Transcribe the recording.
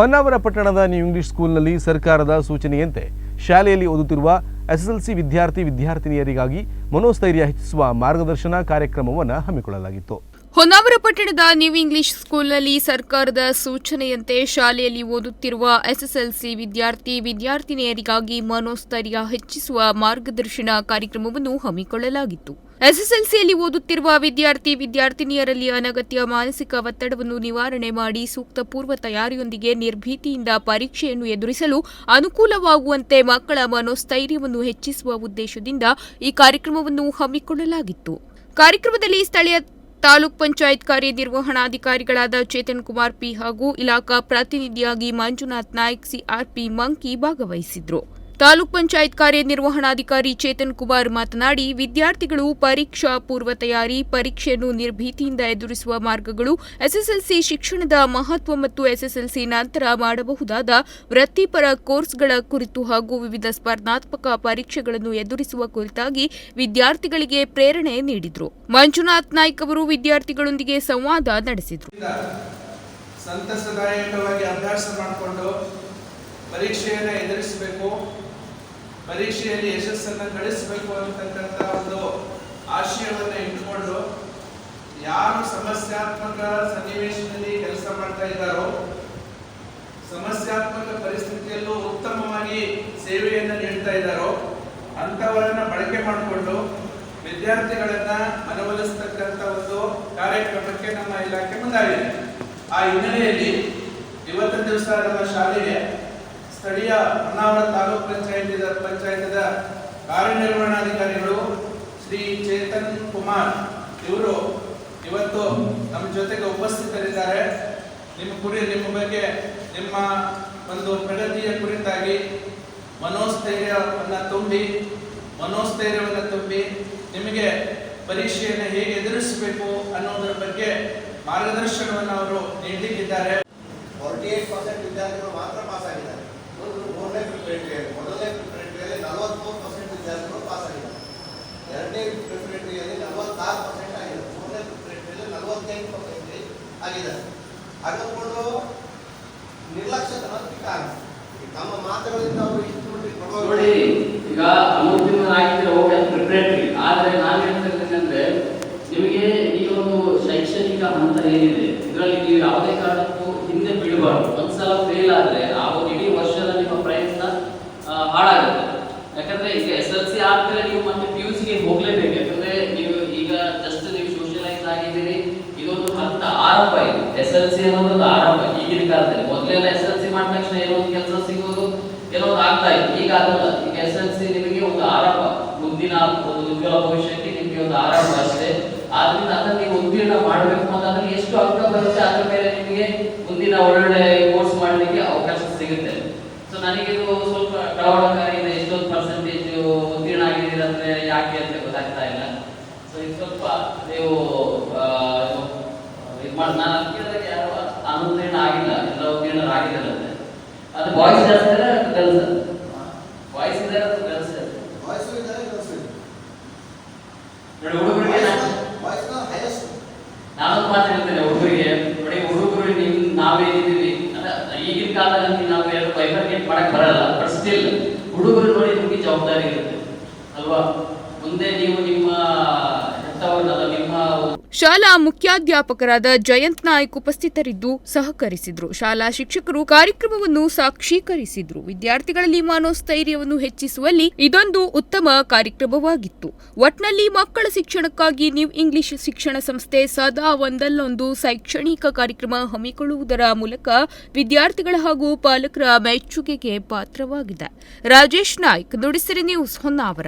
ಹೊನ್ನಾವರ ಪಟ್ಟಣದ new English ಸ್ಕೂಲ್ನಲ್ಲಿ ಸರ್ಕಾರದ ಸೂಚನೆಯಂತೆ ಶಾಲೆಯಲ್ಲಿ ಓದುತ್ತಿರುವ ಎಸ್ಎಸ್ಎಲ್ಸಿ ವಿದ್ಯಾರ್ಥಿ ವಿದ್ಯಾರ್ಥಿನಿಯರಿಗಾಗಿ ಮನೋಸ್ಥೈರ್ಯ ಹೆಚ್ಚಿಸುವ ಮಾರ್ಗದರ್ಶನ ಕಾರ್ಯಕ್ರಮವನ್ನು ಹಮ್ಮಿಕೊಳ್ಳಲಾಗಿತ್ತು. ಹೊನ್ನಾವರ ಪಟ್ಟಣದ ನ್ಯೂ ಇಂಗ್ಲಿಷ್ ಸ್ಕೂಲ್ನಲ್ಲಿ ಸರ್ಕಾರದ ಸೂಚನೆಯಂತೆ ಶಾಲೆಯಲ್ಲಿ ಓದುತ್ತಿರುವ ಎಸ್ಎಸ್ಎಲ್ಸಿ ವಿದ್ಯಾರ್ಥಿ ವಿದ್ಯಾರ್ಥಿನಿಯರಿಗಾಗಿ ಮನೋಸ್ಥೈರ್ಯ ಹೆಚ್ಚಿಸುವ ಮಾರ್ಗದರ್ಶನ ಕಾರ್ಯಕ್ರಮವನ್ನು ಹಮ್ಮಿಕೊಳ್ಳಲಾಗಿತ್ತು. ಎಸ್ಎಸ್ಎಲ್ಸಿಯಲ್ಲಿ ಓದುತ್ತಿರುವ ವಿದ್ಯಾರ್ಥಿ ವಿದ್ಯಾರ್ಥಿನಿಯರಲ್ಲಿ ಅನಗತ್ಯ ಮಾನಸಿಕ ಒತ್ತಡವನ್ನು ನಿವಾರಣೆ ಮಾಡಿ ಸೂಕ್ತ ಪೂರ್ವ ತಯಾರಿಯೊಂದಿಗೆ ನಿರ್ಭೀತಿಯಿಂದ ಪರೀಕ್ಷೆಯನ್ನು ಎದುರಿಸಲು ಅನುಕೂಲವಾಗುವಂತೆ ಮಕ್ಕಳ ಮನೋಸ್ಥೈರ್ಯವನ್ನು ಹೆಚ್ಚಿಸುವ ಉದ್ದೇಶದಿಂದ ಈ ಕಾರ್ಯಕ್ರಮವನ್ನು ಹಮ್ಮಿಕೊಳ್ಳಲಾಗಿತ್ತು. ಕಾರ್ಯಕ್ರಮದಲ್ಲಿ ಸ್ಥಳೀಯ ತಾಲೂಕ್ ಪಂಚಾಯತ್ ಕಾರ್ಯನಿರ್ವಹಣಾಧಿಕಾರಿಗಳಾದ ಚೇತನ್ ಕುಮಾರ್ ಪಿ ಹಾಗೂ ಇಲಾಖಾ ಪ್ರತಿನಿಧಿಯಾಗಿ ಮಂಜುನಾಥ್ ನಾಯ್ಕ್ ಸಿಆರ್ಪಿ ಮಂಕಿ ಭಾಗವಹಿಸಿದ್ರು. ತಾಲೂಕ್ ಪಂಚಾಯತ್ ಕಾರ್ಯನಿರ್ವಹಣಾಧಿಕಾರಿ ಚೇತನ್ ಕುಮಾರ್ ಮಾತನಾಡಿ, ವಿದ್ಯಾರ್ಥಿಗಳು ಪರೀಕ್ಷಾ ಪೂರ್ವ ತಯಾರಿ, ಪರೀಕ್ಷೆಯನ್ನು ನಿರ್ಭೀತಿಯಿಂದ ಎದುರಿಸುವ ಮಾರ್ಗಗಳು ಎಸ್ಎಸ್ಎಲ್ಸಿ ಶಿಕ್ಷಣದ ಮಹತ್ವ ಮತ್ತು ಎಸ್ಎಸ್ಎಲ್ಸಿ ನಂತರ ಮಾಡಬಹುದಾದ ವೃತ್ತಿಪರ ಕೋರ್ಸ್ಗಳ ಕುರಿತು ಹಾಗೂ ವಿವಿಧ ಸ್ಪರ್ಧಾತ್ಮಕ ಪರೀಕ್ಷೆಗಳನ್ನು ಎದುರಿಸುವ ಕುರಿತಾಗಿ ವಿದ್ಯಾರ್ಥಿಗಳಿಗೆ ಪ್ರೇರಣೆ ನೀಡಿದರು. ಮಂಜುನಾಥ್ ನಾಯ್ಕ್ ಅವರು ವಿದ್ಯಾರ್ಥಿಗಳೊಂದಿಗೆ ಸಂವಾದ ನಡೆಸಿದರು. ಸಂತಸದಾಯಕವಾಗಿ ಅಭ್ಯಾಸ ಮಾಡಿಕೊಂಡು ಪರೀಕ್ಷೆಯನ್ನು ಎದುರಿಸಬೇಕು. ಪರೀಕ್ಷೆಯಲ್ಲಿ ಯಶಸ್ಸನ್ನು ಗಳಿಸಬೇಕು ಅಂತಕ್ಕಂಥ ಒಂದು ಆಶಯವನ್ನು ಇಟ್ಟುಕೊಂಡು ಯಾರು ಸಮಸ್ಯಾತ್ಮಕ ಸನ್ನಿವೇಶದಲ್ಲಿ ಕೆಲಸ ಮಾಡ್ತಾ ಇದ್ದಾರೋ, ಸಮಸ್ಯಾತ್ಮಕ ಪರಿಸ್ಥಿತಿಯಲ್ಲೂ ಉತ್ತಮವಾಗಿ ಸೇವೆಯನ್ನು ನೀಡ್ತಾ ಇದ್ದಾರೋ, ಅಂಥವರನ್ನು ಬಳಕೆ ಮಾಡಿಕೊಂಡು ವಿದ್ಯಾರ್ಥಿಗಳನ್ನ ಮನವೊಲಿಸ್ತಕ್ಕಂಥ ಒಂದು ಕಾರ್ಯಕ್ರಮಕ್ಕೆ ನಮ್ಮ ಇಲಾಖೆ ಮುಂದಾಗಿದೆ. ಆ ಹಿನ್ನೆಲೆಯಲ್ಲಿ ಇವತ್ತಿನ ದಿವಸ ನಮ್ಮ ಶಾಲೆಗೆ ಸ್ಥಳೀಯ ಹೊನ್ನಾವರ ತಾಲೂಕ್ ಪಂಚಾಯತ್ ಪಂಚಾಯತದ ಕಾರ್ಯನಿರ್ವಹಣಾಧಿಕಾರಿಗಳು ಶ್ರೀ ಚೇತನ್ ಕುಮಾರ್ ಇವರು ಇವತ್ತು ನಮ್ಮ ಜೊತೆಗೆ ಉಪಸ್ಥಿತರಿದ್ದಾರೆ. ನಿಮ್ಮ ಕುರಿ ನಿಮ್ಮ ಬಗ್ಗೆ ನಿಮ್ಮ ಒಂದು ಪ್ರಗತಿಯ ಕುರಿತಾಗಿ ಮನೋಸ್ಥೈರ್ಯವನ್ನು ತುಂಬಿ ಮನೋಸ್ಥೈರ್ಯವನ್ನು ತುಂಬಿ ನಿಮಗೆ ಪರೀಕ್ಷೆಯನ್ನು ಹೇಗೆ ಎದುರಿಸಬೇಕು ಅನ್ನೋದರ ಬಗ್ಗೆ ಮಾರ್ಗದರ್ಶನವನ್ನು ಅವರು ನೀಡಲಿಕ್ಕಿದ್ದಾರೆ. ಫಾರ್ಟಿ ಏಟ್ ಪರ್ಸೆಂಟ್ ವಿದ್ಯಾರ್ಥಿಗಳು ಮಾತ್ರ ಪಾಸ್ ಆಗಿದ್ದಾರೆ. ಮೊದಲನೇ ಪರ್ಸೆಂಟ್ ವಿದ್ಯಾರ್ಥಿಗಳು ಪಾಸ್ ಆಗಿದ್ದಾರೆ. ಎರಡನೇ ಪ್ರಿಪರೇಟರಿಯಲ್ಲಿ ನಲವತ್ತಾರು ಪರ್ಸೆಂಟ್ ಆಗಿದೆ ಮೂರನೇ ಪ್ರಿಪರೇಟರಿಯಲ್ಲಿ ನಲವತ್ತೈದು ಪರ್ಸೆಂಟ್ ಆಗಿದೆ ಹಾಗಾಕೊಂಡು ನಿರ್ಲಕ್ಷ್ಯತನಕ್ಕೆ ಕಾರಣ ತಮ್ಮ ಮಾತುಗಳಿಂದ ಅವರು ಇಷ್ಟು ನೋಡಿ, ಈಗ ಮೂರು ತಿಂಗಳು ಆಗಿದ್ರೆ ಓಕೆ ಆದ್ರೆ ನಾನು ಹೇಳ್ತಿರ್ತೇನೆ ಅಂದ್ರೆ, ನಿಮಗೆ ಈ ಒಂದು ಶೈಕ್ಷಣಿಕ ಹಂತ ಏನಿದೆ, ಇದರಲ್ಲಿ ನೀವು ಯಾವುದೇ ಕಾರಣಕ್ಕೂ ಹಿಂದೆ ಬೀಳಬಾರ್ದು. ಒಂದ್ಸಲ ಫೇಲ್ ಆದ್ರೆ ಆ ಒಂದು ಇಡೀ ವರ್ಷದ ನಿಮ್ಮ ಪ್ರಯತ್ನ ಆ, ಹಾಳಾಗುತ್ತೆ ಯಾಕಂದ್ರೆ ಈಗ ಎಸ್ ಎಲ್ ಸಿ ಆದ್ಮೇಲೆ ನೀವು ಮತ್ತೆ ಪಿ ಯು ಸಿಗೆ ಹೋಗ್ಲೇಬೇಕು. ಯಾಕಂದ್ರೆ ನೀವು ಈಗ ಜಸ್ಟ್ ನೀವು ಸೋಷಿಯಲೈಸ್ ಆಗಿದ್ದೀರಿ. ಇದೊಂದು ಹಂತ ಆರಂಭ ಇದು. ಎಸ್ ಎಲ್ ಸಿ ಅನ್ನೋದೊಂದು ಆರಂಭ ಈಗಿನ ಕಾಲದಲ್ಲಿ. ಮೊದಲೆಲ್ಲ ಎಸ್ ಎಲ್ ಸಿ ಮಾಡಿದ ತಕ್ಷಣ ಏನೋ ಒಂದು ಕೆಲಸ ಸಿಗೋದು, ಏನೋ ಒಂದು ಆಗ್ತಾ ಇತ್ತು. ಈಗ ಆಗಲ್ಲ. ಈಗ ಎಸ್ ಎಲ್ ಸಿ ನಿಮಗೆ ಒಂದು ಆರಂಭ. ಮುಂದಿನ ಒಂದು ಉಜ್ವಲ ಭವಿಷ್ಯಕ್ಕೆ ನಿಮಗೆ ಒಂದು ಆರಂಭ ಅಷ್ಟೇ. ಆದ್ರಿಂದ ಅದನ್ನ ನೀವು ಉತ್ತೀರ್ಣ ಮಾಡಬೇಕು ಮತ್ತು ಅದ್ರಲ್ಲಿ ಎಷ್ಟು ಅಂಕ ಬರುತ್ತೆ ಅದ್ರ ಮೇಲೆ ನಿಮಗೆ ಮುಂದಿನ ಒಳ್ಳೊಳ್ಳೆ ಕೋರ್ಸ್ ಮಾಡಲಿಕ್ಕೆ ಅವಕಾಶ ಸಿಗುತ್ತೆ. ಸೊ ನನಗೆ ಇದು ಸ್ವಲ್ಪ ಯಾಕೆ ಅಂತ ಗೊತ್ತಾಗ್ತಾ ಇಲ್ಲ. ಸೊ ಇದು ಸ್ವಲ್ಪ ನೀವು ಇದು ಇದು ಮಾಡಿ ನಾನು ಕೇಳಿದಾಗ ಯಾರು ಅನುತ್ತೀರ್ಣ ಆಗಿಲ್ಲ. ಎಲ್ಲ ಉತ್ತೀರ್ಣರಾಗಿದ್ದಾರಂತೆ ಅದು ಬಾಯ್ಸ್ ಜಾಸ್ತಿ ಇದ್ದಾರೆ ಗರ್ಲ್ಸ್ ಬಾಯ್ಸ್ ಇದ್ದಾರೆ ಅಥವಾ ಗರ್ಲ್ಸ್ ವಾಯ್ಸು ಇದ್ದಾರೆ ಇದ್ದಾರೆ. ನೋಡಿ ಹುಡುಗರಿಗೆ ಹೇಳ್ತೇನೆ ಹುಡುಗರಿಗೆ. ನೋಡಿ ಹುಡುಗರು ನಿಮ್ ನಾವೇನಿದ್ದೀವಿ? ಅಂದ್ರೆ ಈಗಿನ ಕಾಲದಲ್ಲಿ ನಾವು ಎರಡು ಬೈಫರ್ಗೇಟ್ ಮಾಡಕ್ ಬರಲ್ಲ. ಬಟ್ ಸ್ಟಿಲ್ ಹುಡುಗರು ನೋಡಿ ನಿಮಗೆ ಜವಾಬ್ದಾರಿ ಇರುತ್ತೆ. ಅಲ್ವಾ? ಶಾಲಾ ಮುಖ್ಯಾಧ್ಯಾಪಕರಾದ ಜಯಂತ್ ನಾಯ್ಕ್ ಉಪಸ್ಥಿತರಿದ್ದು ಸಹಕರಿಸಿದ್ರು. ಶಾಲಾ ಶಿಕ್ಷಕರು ಕಾರ್ಯಕ್ರಮವನ್ನು ಸಾಕ್ಷೀಕರಿಸಿದ್ರು. ವಿದ್ಯಾರ್ಥಿಗಳಲ್ಲಿ ಮನೋಸ್ಥೈರ್ಯವನ್ನು ಹೆಚ್ಚಿಸುವಲ್ಲಿ ಇದೊಂದು ಉತ್ತಮ ಕಾರ್ಯಕ್ರಮವಾಗಿತ್ತು. ಒಟ್ನಲ್ಲಿ ಮಕ್ಕಳ ಶಿಕ್ಷಣಕ್ಕಾಗಿ ನ್ಯೂ ಇಂಗ್ಲಿಷ್ ಶಿಕ್ಷಣ ಸಂಸ್ಥೆ ಸದಾ ಒಂದಲ್ಲೊಂದು ಶೈಕ್ಷಣಿಕ ಕಾರ್ಯಕ್ರಮ ಹಮ್ಮಿಕೊಳ್ಳುವುದರ ಮೂಲಕ ವಿದ್ಯಾರ್ಥಿಗಳ ಹಾಗೂ ಪಾಲಕರ ಮೆಚ್ಚುಗೆಗೆ ಪಾತ್ರವಾಗಿದೆ. ರಾಜೇಶ್ ನಾಯ್ಕ್, ನುಡಿಸಿರಿ ನ್ಯೂಸ್ ಹೊನ್ನಾವರ.